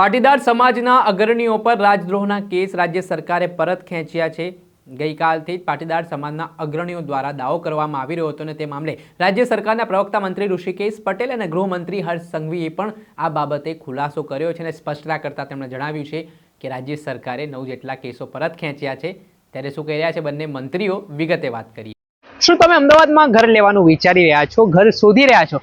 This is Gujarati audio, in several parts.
પાટીદાર સમાજના અગ્રણીઓ પર રાજદ્રોહના કેસ રાજ્ય સરકારે પરત ખેંચ્યા છે. ગઈકાલથી જ પાટીદાર સમાજના અગ્રણીઓ દ્વારા દાવો કરવામાં આવી રહ્યો હતો અને તે મામલે રાજ્ય સરકારના પ્રવક્તા મંત્રી ઋષિકેશ પટેલ અને ગૃહમંત્રી હર્ષ સંઘવીએ પણ આ બાબતે ખુલાસો કર્યો છે અને સ્પષ્ટતા કરતાં તેમણે જણાવ્યું છે કે રાજ્ય સરકારે નવ જેટલા કેસો પરત ખેંચ્યા છે. ત્યારે શું કહી રહ્યા છે બંને મંત્રીઓ? વિગતે વાત કરીએ. શું તમે અમદાવાદમાં ઘર લેવાનું વિચારી રહ્યા છો? ઘર શોધી રહ્યા છો?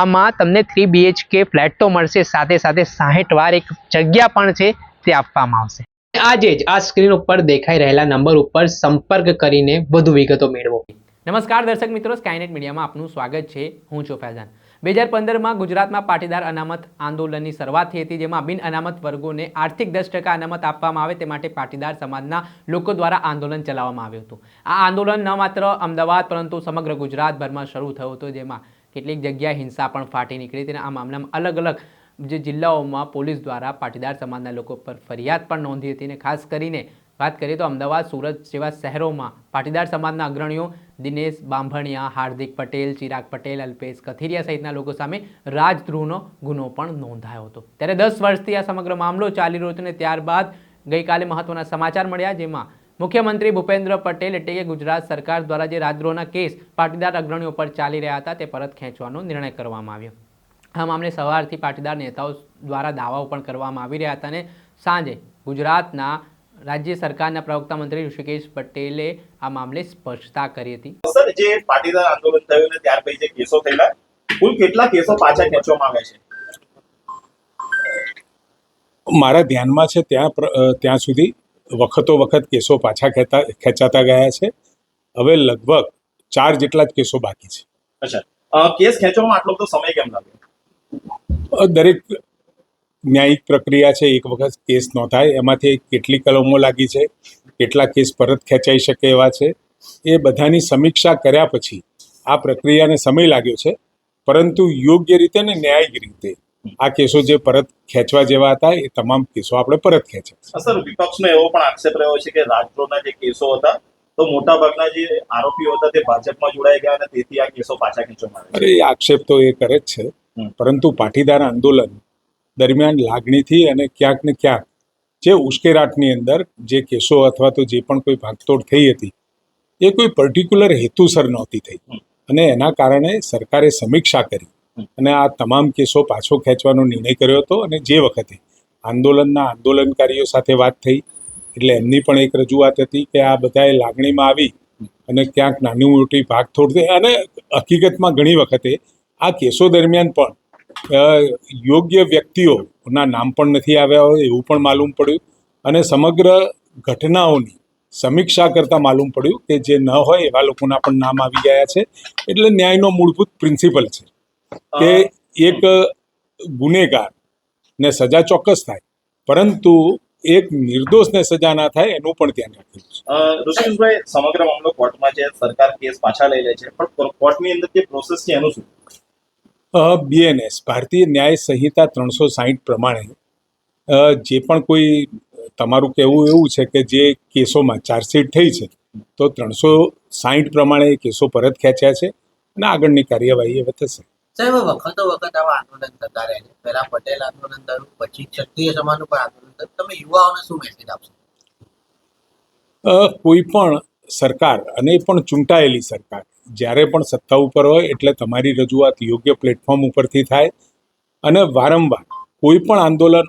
આમાં તમને થ્રી બીએચકે ફ્લેટ તો મળશે સાથે સાથે સાહીઠ વાર એક જગ્યા પણ છે તે આપવામાં આવશે. આજે જ આ સ્ક્રીન ઉપર દેખાઈ રહેલા નંબર ઉપર સંપર્ક કરીને વધુ વિગતો મેળવો. નમસ્કાર દર્શક મિત્રો સ્કાયનેટ મીડિયામાં આપનું સ્વાગત છે. હું છું ફૈઝાન. બે હજાર પંદરમાં ગુજરાતમાં પાટીદાર અનામત આંદોલનની શરૂઆત થઈ હતી જેમાં બિન અનામત વર્ગોને આર્થિક દસ ટકા અનામત આપવામાં આવે તે માટે પાટીદાર સમાજના લોકો દ્વારા આંદોલન ચલાવવામાં આવ્યું હતું. આ આંદોલન ન માત્ર અમદાવાદ પરંતુ સમગ્ર ગુજરાતભરમાં શરૂ થયું હતું જેમાં કેટલીક જગ્યાએ હિંસા પણ ફાટી નીકળી હતી અને આ મામલામાં અલગ અલગ જે જિલ્લાઓમાં પોલીસ દ્વારા પાટીદાર સમાજના લોકો પર ફરિયાદ પણ નોંધી હતી અને ખાસ કરીને વાત કરીએ તો અમદાવાદ, સુરત જેવા શહેરોમાં પાટીદાર સમાજના અગ્રણીઓ દિનેશ બાંભણિયા, હાર્દિક પટેલ, ચિરાગ પટેલ, અલ્પેશ કથિરિયા સહિતના લોકો સામે રાજદ્રોહનો ગુનો પણ નોંધાયો હતો. ત્યારે દસ વર્ષથી આ સમગ્ર મામલો ચાલી રહ્યો હતો અને ત્યારબાદ ગઈકાલે મહત્વના સમાચાર મળ્યા જેમાં મુખ્યમંત્રી ભૂપેન્દ્ર પટેલ એટલે કે ગુજરાત સરકાર દ્વારા જે રાજદ્રોહના કેસ પાટીદાર અગ્રણીઓ પર ચાલી રહ્યા હતા તે પરત ખેંચવાનો નિર્ણય કરવામાં આવ્યો. આ મામલે સવારથી પાટીદાર નેતાઓ દ્વારા દાવાઓ પણ કરવામાં આવી રહ્યા હતા અને સાંજે ગુજરાતના રાજ્ય સરકારના પ્રવક્તા મંત્રી ઋષિકેશ પટેલે આ મામલે સ્પષ્ટતા કરી હતી. સર જે પાટીદાર આંદોલન થયું ને ત્યાર પછી જે કેસો થયેલા કુલ કેટલા કેસો પાછા ખેંચવામાં આવ્યા છે? મારા ધ્યાનમાં છે ત્યાં ત્યાં સુધી વખતો વખત કેસો પાછા ખેતા ખેંચાતા ગયા છે. હવે લગભગ ચાર જેટલા જ કેસો બાકી છે. અચ્છા. કેસ ખેંચવામાં આટલો બધો સમય કેમ લાગ્યો? દરેક ન્યાયિક પ્રક્રિયા છે એક વખત કેસ નોંધાય એમાંથી કેટલી કલમો લાગી છે કેટલા કેસ પરત ખેંચાઈ શકે એવા છે એ બધાની સમીક્ષા કર્યા પછી આ પ્રક્રિયાને સમય લાગ્યો છે. પરંતુ યોગ્ય રીતે ને ન્યાયિક રીતે આ કેસો જે પરત ખેંચવા જેવા હતા એ તમામ કેસો આપણે પરત ખેંચ્યા સર વિપક્ષનો એવો પણ આક્ષેપ રહ્યો છે કે રાજદ્રોહના જે કેસો હતા તો મોટા ભાગના જે આરોપીઓ હતા તે ભાજપમાં જોડાઈ ગયા અને તેથી આ કેસો પાછા ખેંચવામાં આવ્યા. અરે એ આક્ષેપ તો એ કરે જ છે. પરંતુ પાટીદાર આંદોલન દરમિયાન લાગણીથી અને ક્યાંક ને ક્યાંક જે ઉશ્કેરાટની અંદર જે કેસો અથવા તો જે પણ કોઈ ભાગતોડ થઈ હતી એ કોઈ પર્ટિક્યુલર હેતુસર નહોતી થઈ. અને એના કારણે સરકારે સમીક્ષા કરી. અને આ તમામ કેસો પાછો ખેંચવાનો નિર્ણય કર્યો હતો અને જે વખતે આંદોલનના આંદોલનકારીઓ સાથે વાત થઈ, એટલે એમની પણ એક રજૂઆત હતી કે આ બધાએ લાગણીમાં આવી અને ક્યાંક નાની મોટી ભાગ થઈ. અને હકીકતમાં ઘણી વખતે આ કેસો દરમિયાન પણ યોગ્ય વ્યક્તિઓના નામ પણ નથી આવ્યા હોય એવું પણ માલુમ પડ્યું અને સમગ્ર ઘટનાઓની સમીક્ષા કરતાં માલુમ પડ્યું કે જે ન હોય એવા લોકોના પણ નામ આવી ગયા છે. એટલે ન્યાયનો મૂળભૂત પ્રિન્સિપલ છે. કે એક ગુનેગાર ને સજા ચોક્કસ થાય પરંતુ એક નિર્દોષને સજા ના થાય એનું પણ ધ્યાન રાખવું ઋષિભાઈ સમગ્ર મામલો કોર્ટમાં છે સરકાર કેસ પાછા લઈ લે છે પણ કોર્ટની અંદર જે પ્રોસેસ છે એનું શું? બીએનએસ ભારતીય ન્યાય સંહિતા ત્રણસો સાહીઠ પ્રમાણે જે પણ કોઈ તમારું કહેવું એવું છે કે જે કેસોમાં ચાર્જશીટ થઈ છે તો ત્રણસો સાહીઠ પ્રમાણે કેસો પરત ખેંચ્યા છે અને આગળની કાર્યવાહી હવે થશે. સાહેબ વખતો વખત આવા આંદોલન થતા રહે છે. પહેલા પટેલ આંદોલન થયું, પછી ક્ષત્રિય સમાજ પણ આંદોલન થયું. તમે યુવાઓને શું મેસેજ આપશો? કોઈ પણ સરકાર, અને પણ ચૂંટાયેલી સરકાર, જ્યારે પણ સત્તા ઉપર હોય, એટલે તમારી રજૂઆત યોગ્ય પ્લેટફોર્મ ઉપરથી થાય. અને વારંવાર કોઈ પણ આંદોલન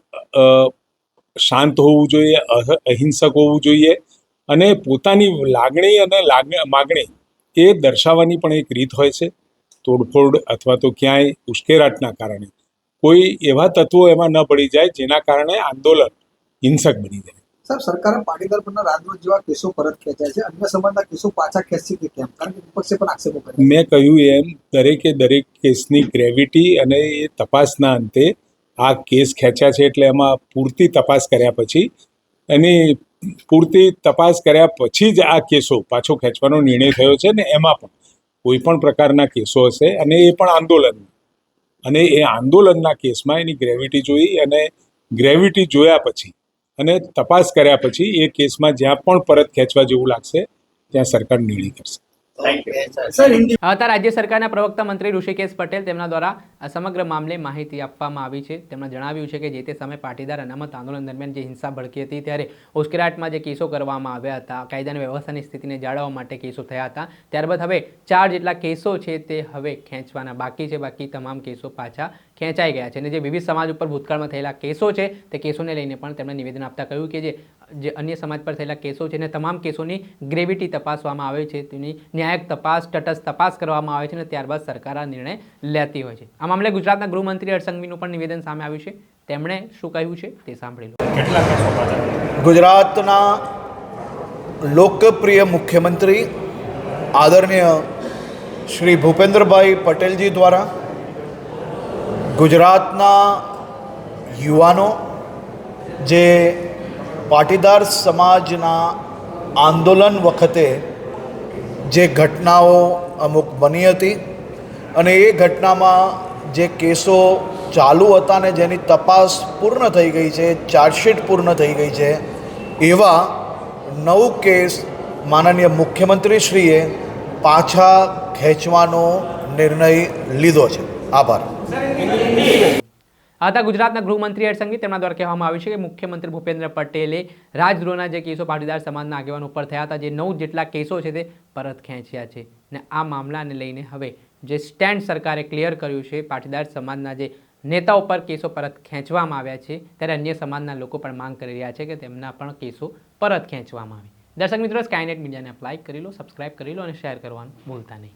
શાંત હોવું જોઈએ, અહ- અહિંસક હોવું જોઈએ, અને પોતાની લાગણી અને લાગણી માગણી એ દર્શાવવાની પણ એક રીત હોય છે. તોડફોડ અથવા તો ક્યાંય ઉશ્કેરાટના કારણે. કોઈ એવા તત્વો એમાં ન પડી જાય જેના કારણે આંદોલન હિંસક બની જાય. સાહેબ સરકારે પાટીદાર પરના રાજદ્રોહ જેવા કેસો પરત ખેંચ્યા છે. અન્ય સમાજના કેસો પાછા ખેંચશે કે કેમ? કારણ કે વિપક્ષે પણ આક્ષેપો કર્યા. મેં કહ્યું એમ દરેકે દરેક કેસની ગ્રેવિટી અને એ તપાસના અંતે આ કેસ ખેંચ્યા છે એટલે એમાં પૂરતી તપાસ કર્યા પછી એની પૂરતી તપાસ કર્યા પછી જ આ કેસો પાછો ખેંચવાનો નિર્ણય થયો છે ને એમાં પણ. કોઈ પણ પ્રકારના કેસો હશે અને એ પણ આંદોલન અને એ આંદોલનના કેસમાં એની ગ્રેવિટી જોઈ અને ગ્રેવિટી જોયા પછી અને તપાસ કર્યા પછી એ કેસમાં જ્યાં પણ પરત ખેંચવા જેવું લાગશે, ત્યાં સરકાર નિર્ણય કરશે. હતા રાજ્ય સરકારના પ્રવક્તા મંત્રી ઋષિકેશ પટેલ તેમના દ્વારા આ સમગ્ર મામલે માહિતી આપવામાં આવી છે. તેમણે જણાવ્યું છે કે જે તે સમયે પાટીદાર અનામત આંદોલન દરમિયાન જે હિંસા ભડકી હતી ત્યારે ઉશ્કેરાટમાં જે કેસો કરવામાં આવ્યા હતા કાયદા અને વ્યવસ્થાની સ્થિતિને જાળવવા માટે કેસો થયા હતા. ત્યારબાદ હવે ચાર જેટલા કેસો છે તે હવે ખેંચવાના બાકી છે. બાકી તમામ કેસો પાછા ખેંચાઈ ગયા છે. અને જે વિવિધ સમાજ ઉપર ભૂતકાળમાં થયેલા કેસો છે તે કેસોને લઈને પણ તેમણે નિવેદન આપતા કહ્યું કે જે જે અન્ય સમાજ પર થયેલા કેસો છે અને તમામ કેસોની ગ્રેવિટી તપાસવામાં આવે છે તેની ન્યાયક તપાસ તટસ્થ તપાસ કરવામાં આવે છે અને ત્યારબાદ સરકાર આ નિર્ણય લેતી હોય છે. આ મામલે ગુજરાતના ગૃહમંત્રી હર્ષંઘવીનું પણ નિવેદન સામે આવ્યું છે. તેમણે શું કહ્યું છે તે સાંભળી લો. ગુજરાતના લોકપ્રિય મુખ્યમંત્રી આદરણીય શ્રી ભૂપેન્દ્રભાઈ પટેલજી દ્વારા ગુજરાતના યુવાનો જે પાટીદાર સમાજના આંદોલન વખતે જે ઘટનાઓ અમુક બની હતી અને એ ઘટનામાં જે કેસો ચાલુ હતા ને જેની તપાસ પૂર્ણ થઈ ગઈ છે, ચાર્જશીટ પૂર્ણ થઈ ગઈ છે, એવા નવ કેસ માનનીય મુખ્યમંત્રીશ્રીએ પાછા ખેંચવાનો નિર્ણય લીધો છે. આભાર. હતા ગુજરાતના ગૃહમંત્રી હર્ષંઘવી તેમના દ્વારા કહેવામાં આવ્યું છે કે મુખ્યમંત્રી ભૂપેન્દ્ર પટેલે રાજદ્રોહના જે કેસો પાટીદાર સમાજના આગેવાનો ઉપર થયા હતા, જે નવ જેટલા કેસો છે તે પરત ખેંચ્યા છે. ને આ મામલાને લઈને હવે જે સ્ટેન્ડ સરકારે ક્લિયર કર્યું છે, પાટીદાર સમાજના જે નેતાઓ પર કેસો પરત ખેંચવામાં આવ્યા છે, ત્યારે અન્ય સમાજના લોકો પણ માંગ કરી રહ્યા છે કે તેમના પણ કેસો પરત ખેંચવામાં આવે. દર્શક મિત્રો સ્કાયનેટ મીડિયાને અપ્લાય કરી લો સબસ્ક્રાઇબ કરી લો અને શેર કરવાનું ભૂલતા નહીં.